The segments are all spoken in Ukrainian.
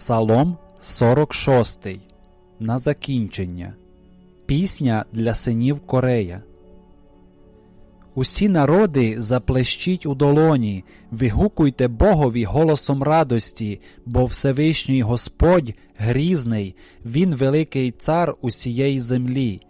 Псалом 46. На закінчення. Пісня для синів Корея. Усі народи заплещіть у долоні, вигукуйте Богові голосом радості, бо Всевишній Господь грізний, Він великий цар усієї землі.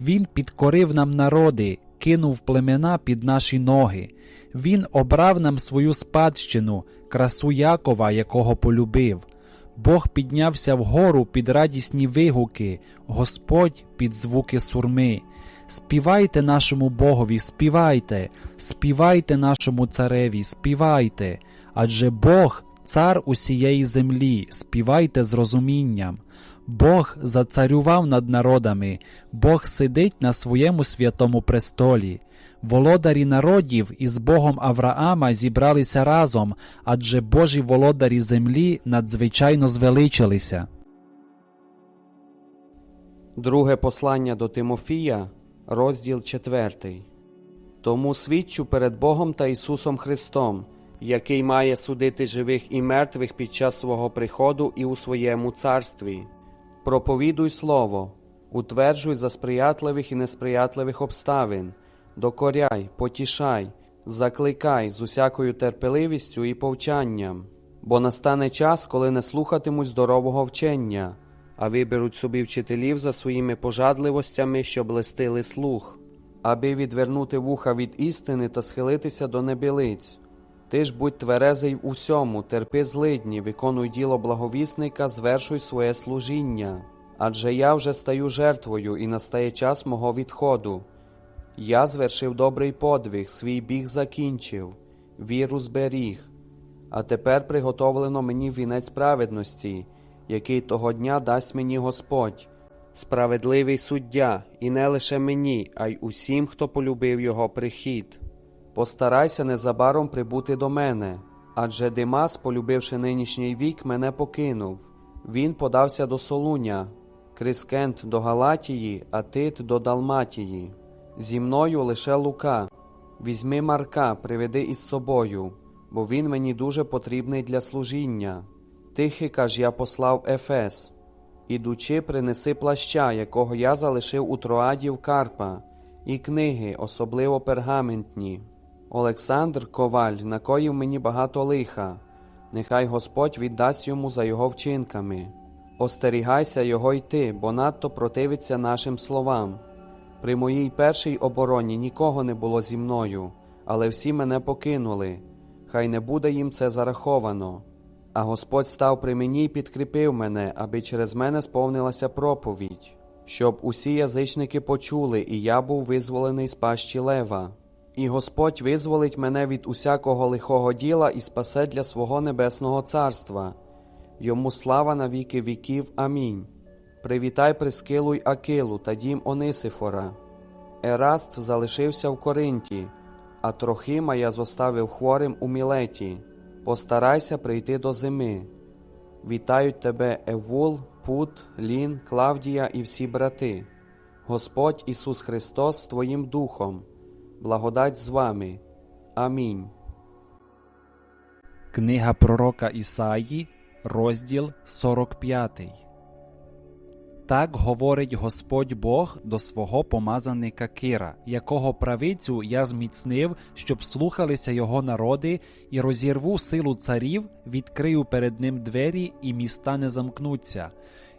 Він підкорив нам народи, кинув племена під наші ноги. Він обрав нам свою спадщину, красу Якова, якого полюбив. Бог піднявся вгору під радісні вигуки, Господь під звуки сурми. Співайте нашому Богові, співайте, співайте нашому цареві, співайте, адже Бог цар усієї землі, співайте з розумінням. Бог зацарював над народами, Бог сидить на своєму святому престолі. Володарі народів із Богом Авраама зібралися разом, адже Божі володарі землі надзвичайно звеличилися. Друге послання до Тимофія, розділ 4. Тому свідчу перед Богом та Ісусом Христом, який має судити живих і мертвих під час свого приходу і у своєму царстві. Проповідуй слово, утверджуй за сприятливих і несприятливих обставин, докоряй, потішай, закликай з усякою терпеливістю і повчанням, бо настане час, коли не слухатимуть здорового вчення, а виберуть собі вчителів за своїми пожадливостями, щоб листили слух, аби відвернути вуха від істини та схилитися до небілиць. Ти ж будь тверезий в усьому, терпи злидні, виконуй діло благовісника, звершуй своє служіння. Адже я вже стаю жертвою, і настає час мого відходу. Я звершив добрий подвиг, свій біг закінчив, віру зберіг. А тепер приготовлено мені вінець праведності, який того дня дасть мені Господь, справедливий суддя, і не лише мені, а й усім, хто полюбив його прихід. Постарайся незабаром прибути до мене, адже Димас, полюбивши нинішній вік, мене покинув. Він подався до Солуня, Крискент до Галатії, а Тит до Далматії. Зі мною лише Лука. Візьми Марка, приведи із собою, бо він мені дуже потрібний для служіння. Тихика ж я послав Ефес. Ідучи, принеси плаща, якого я залишив у Троадів Карпа, і книги, особливо пергаментні. Олександр Коваль накоїв мені багато лиха, нехай Господь віддасть йому за його вчинками. Остерігайся його йти, бо надто противиться нашим словам. При моїй першій обороні нікого не було зі мною, але всі мене покинули. Хай не буде їм це зараховано. А Господь став при мені і підкріпив мене, аби через мене сповнилася проповідь, щоб усі язичники почули, і я був визволений з пащі лева. І Господь визволить мене від усякого лихого діла і спасе для свого небесного царства. Йому слава на віки віків. Амінь. Привітай Прискилу й Акилу та дім Онисифора. Ераст залишився в Коринті, а Трохима я зоставив хворим у Мілеті. Постарайся прийти до зими. Вітають тебе Евул, Пут, Лін, Клавдія і всі брати. Господь Ісус Христос з Твоїм Духом. Благодать з вами. Амінь. Книга пророка Ісаї, розділ 45. Так говорить Господь Бог до свого помазаника Кира, якого правицю я зміцнив, щоб слухалися його народи, і розірву силу царів, відкрию перед ним двері, і міста не замкнуться.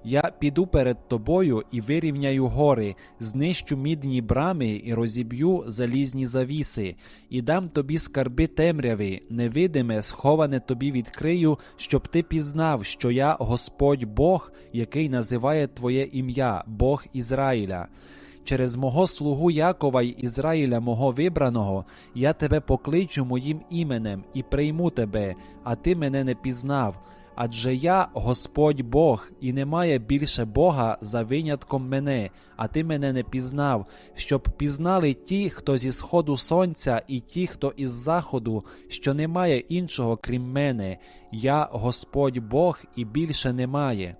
Я піду перед тобою і вирівняю гори, знищу мідні брами і розіб'ю залізні завіси, і дам тобі скарби темряви, невидиме, сховане тобі відкрию, щоб ти пізнав, що я Господь Бог, який називає твоє ім'я, Бог Ізраїля. Через мого слугу Якова й Ізраїля, мого вибраного, я тебе покличу моїм іменем і прийму тебе, а ти мене не пізнав. Адже я Господь Бог, і немає більше Бога за винятком мене, а ти мене не пізнав, щоб пізнали ті, хто зі сходу сонця, і ті, хто із заходу, що немає іншого, крім мене. Я Господь Бог, і більше немає.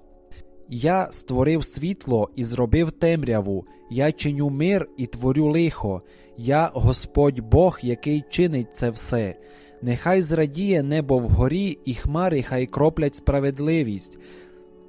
Я створив світло і зробив темряву, я чиню мир і творю лихо, я Господь Бог, який чинить це все. Нехай зрадіє небо вгорі, і хмари хай кроплять справедливість.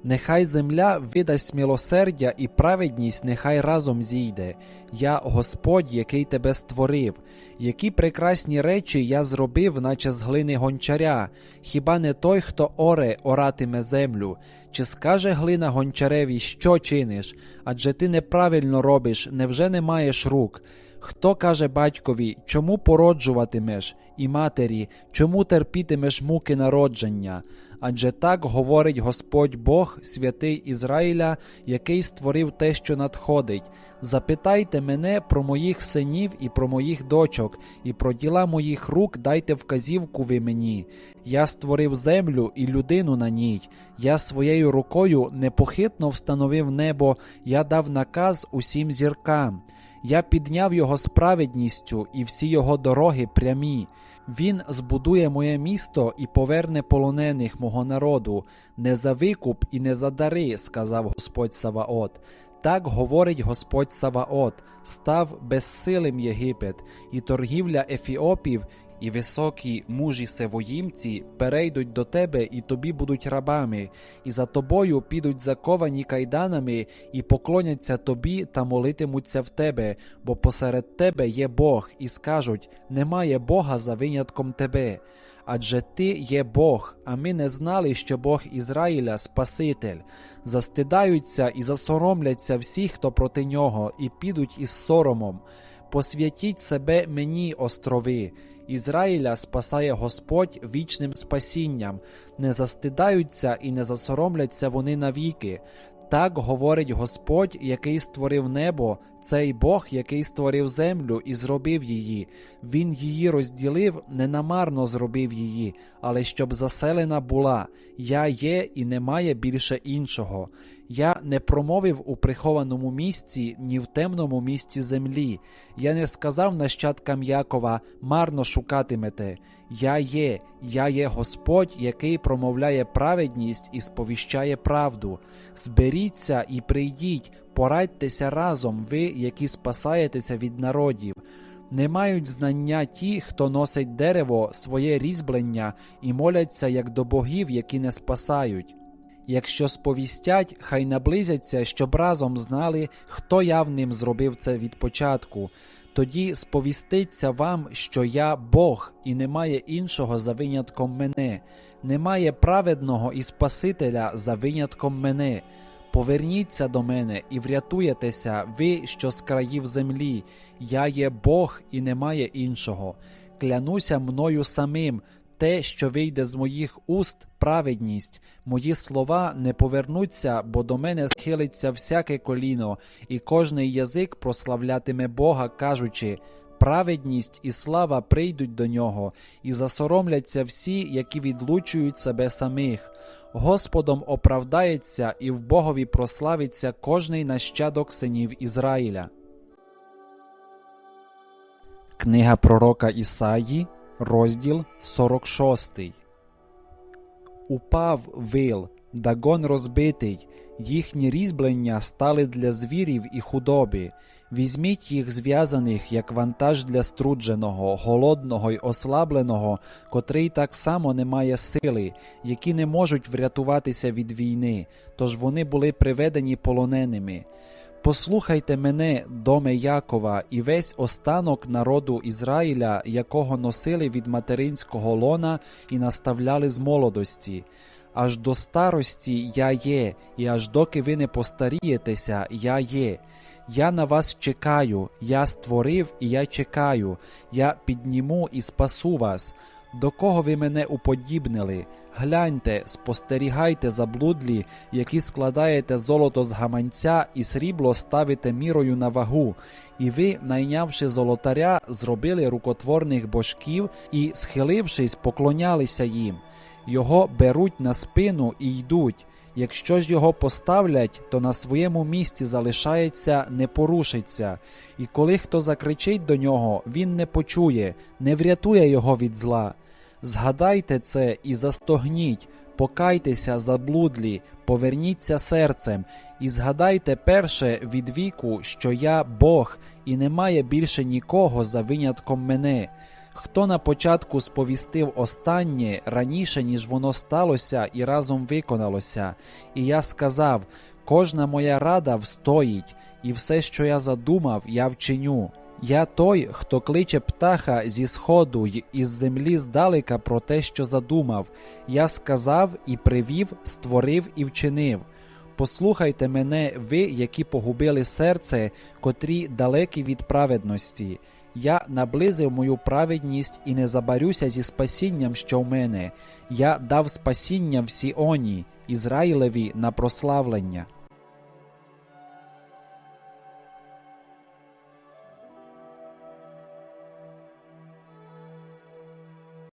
Нехай земля видасть милосердя і праведність нехай разом зійде. Я Господь, який тебе створив. Які прекрасні речі я зробив, наче з глини гончаря. Хіба не той, хто оре, оратиме землю? Чи скаже глина гончареві, що чиниш? Адже ти неправильно робиш, невже не маєш рук? Хто каже батькові, чому породжуватимеш, і матері, чому терпітимеш муки народження? Адже так говорить Господь Бог, святий Ізраїля, який створив те, що надходить. Запитайте мене про моїх синів і про моїх дочок, і про діла моїх рук дайте вказівку ви мені. Я створив землю і людину на ній. Я своєю рукою непохитно встановив небо, я дав наказ усім зіркам. Я підняв його справедністю, і всі його дороги прямі. Він збудує моє місто і поверне полонених мого народу, не за викуп і не за дари, сказав Господь Саваот. Так говорить Господь Саваот, став безсилим Єгипет, і торгівля ефіопів, і високі мужі севоїмці перейдуть до тебе, і тобі будуть рабами, і за тобою підуть заковані кайданами, і поклоняться тобі та молитимуться в тебе, бо посеред тебе є Бог, і скажуть: немає Бога за винятком тебе. Адже ти є Бог, а ми не знали, що Бог Ізраїля Спаситель. Застидаються і засоромляться всі, хто проти нього, і підуть із соромом. Посвятіть себе мені, острови. Ізраїля спасає Господь вічним спасінням, не застидаються і не засоромляться вони навіки. Так говорить Господь, який створив небо, цей Бог, який створив землю і зробив її. Він її розділив, не намарно зробив її, але щоб заселена була. Я є і немає більше іншого. Я не промовив у прихованому місці, ні в темному місці землі. Я не сказав нащадкам Якова марно шукатимете. Я є, я є Господь, який промовляє праведність і сповіщає правду. Зберіться і прийдіть, порадьтеся разом, ви, які спасаєтеся від народів. Не мають знання ті, хто носить дерево, своє різьблення і моляться як до богів, які не спасають. Якщо сповістять, хай наблизяться, щоб разом знали, хто явним зробив це від початку. Тоді сповіститься вам, що я Бог, і немає іншого за винятком мене, немає праведного і Спасителя за винятком мене. Поверніться до мене і врятуєтеся, ви, що з країв землі. Я є Бог і немає іншого. Клянуся мною самим, те, що вийде з моїх уст, праведність. Мої слова не повернуться, бо до мене схилиться всяке коліно, і кожний язик прославлятиме Бога, кажучи. Праведність і слава прийдуть до нього, і засоромляться всі, які відлучують себе самих. Господом оправдається і в Богові прославиться кожний нащадок синів Ізраїля. Книга пророка Ісаї, розділ 46. Упав вил, дагон розбитий, їхні різьблення стали для звірів і худоби. Візьміть їх зв'язаних, як вантаж для струдженого, голодного й ослабленого, котрий так само не має сили, які не можуть врятуватися від війни, тож вони були приведені полоненими. Послухайте мене, доме Якова, і весь останок народу Ізраїля, якого носили від материнського лона і наставляли з молодості. Аж до старості я є, і аж доки ви не постарієтеся, я є. Я на вас чекаю, я створив і я чекаю, я підніму і спасу вас. До кого ви мене уподібнили? Гляньте, спостерігайте заблудлі, які складаєте золото з гаманця і срібло ставите мірою на вагу, і ви, найнявши золотаря, зробили рукотворних божків і, схилившись, поклонялися їм. Його беруть на спину і йдуть. Якщо ж його поставлять, то на своєму місці залишається, не порушиться, і коли хто закричить до нього, він не почує, не врятує його від зла. Згадайте це і застогніть, покайтеся заблудлі, поверніться серцем, і згадайте перше від віку, що я Бог, і немає більше нікого за винятком мене. Хто на початку сповістив останнє раніше, ніж воно сталося і разом виконалося, і я сказав: кожна моя рада встоїть, і все, що я задумав, я вчиню. Я той, хто кличе птаха зі сходу й із землі здалека про те, що задумав. Я сказав і привів, створив і вчинив. Послухайте мене, ви, які погубили серце, котрі далекі від праведності. Я наблизив мою праведність і не забарюся зі спасінням, що в мене. Я дав спасіння в Сіоні, Ізраїлеві на прославлення.